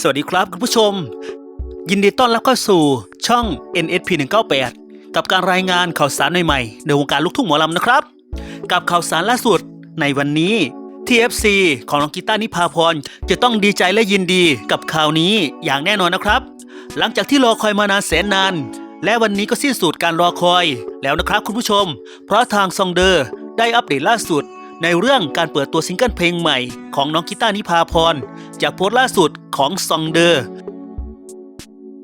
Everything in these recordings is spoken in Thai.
สวัสดีครับคุณผู้ชม ยินดีต้อนรับเข้าสู่ช่อง NSP 198กับการรายงานข่าวสารใหม่ๆในวงการลูกทุ่งหมอลำนะครับ กับข่าวสารล่าสุดในวันนี้ TFC ของน้องกีตาร์นิพาพรจะต้องดีใจและยินดีกับข่าวนี้อย่างแน่นอนนะครับ หลังจากที่รอคอยมานานแสนนาน และวันนี้ก็สิ้นสุดการรอคอยแล้วนะครับคุณผู้ชม เพราะทางซองเดอร์ได้อัปเดตล่าสุด ในเรื่องการเปิดตัวซิงเกิลเพลงใหม่ของน้องกีตานิพาพร จากโพสต์ล่าสุดของซองเดอร์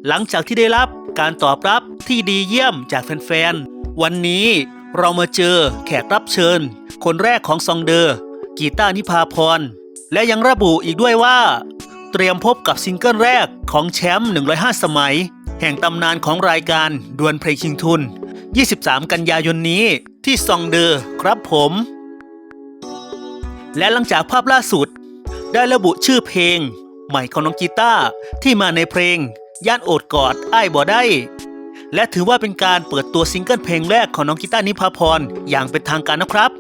หลังจากที่ได้รับการตอบรับที่ดีเยี่ยมจากแฟนๆ วันนี้เรามาเจอแขกรับเชิญ คนแรกของซองเดอร์กีตานิพาพร และยังระบุอีกด้วยว่า เตรียมพบกับซิงเกิลแรกของแชมป์105 สมัย แห่งตำนานของรายการดวลเพลงชิงทุน 23 กันยายนนี้ที่ซองเดอร์ครับผม และหลังจากภาพล่าสุด ได้ระบุชื่อเพลง ใหม่ของน้องกีตาร์ที่มาในเพลง ย่านโอดกอดอ้ายบ่ได้ และถือว่าเป็นการเปิดตัวซิงเกิลเพลงแรกของน้องกีตาร์นิพาพรอย่างเป็นทางการนะครับ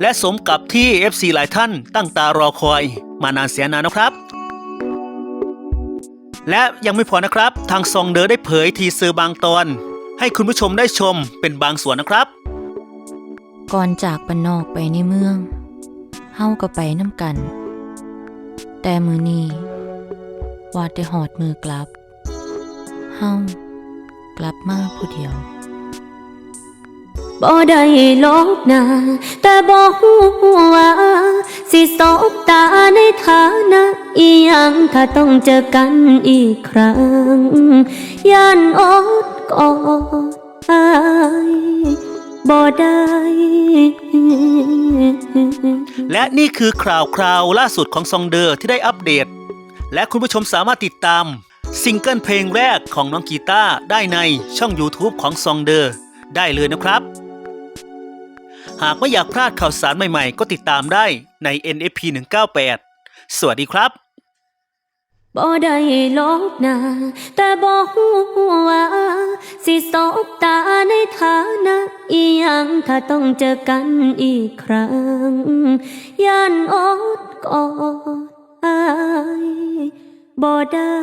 และสมกับที่ FC หลายท่านตั้งตารอคอย มานานแสนนานนะครับ และยังไม่พอนะครับ ทางซองเดอได้เผยทีเซอร์บางตอน ให้คุณผู้ชมได้ชมเป็นบางส่วนนะครับ ก่อนจากบ้านนอกไปในเมือง เฮาก็ไปน้ำกัน แต่มือนี้วาดได้หอดมือกลับ เฮากลับมาผู้เดียวบ่ได้ลบหน้าแต่บ่ฮู้ว่าสิสบตาในฐานะอีหยังถ้าต้องเจอกันอีกครั้งย่านอดกอดอายบ่ได้ และนี่คือข่าวคราวล่าสุดของซองเดอร์ที่ได้อัปเดต และคุณผู้ชมสามารถติดตามซิงเกิลเพลงแรกของน้องกีตาร์ได้ในช่อง YouTube ของซองเดอร์ได้เลยนะครับ หากไม่อยากพลาดข่าวสารใหม่ๆ ก็ติดตามได้ใน NFP 198 สวัสดีครับ บ่ได้ลบหน้าแต่บ่ฮู้ว่า สิสบตาในฐานะอีหยังถ้าต้องเจอกันอีกครั้ง ย่านอดกอดอายบ่ได้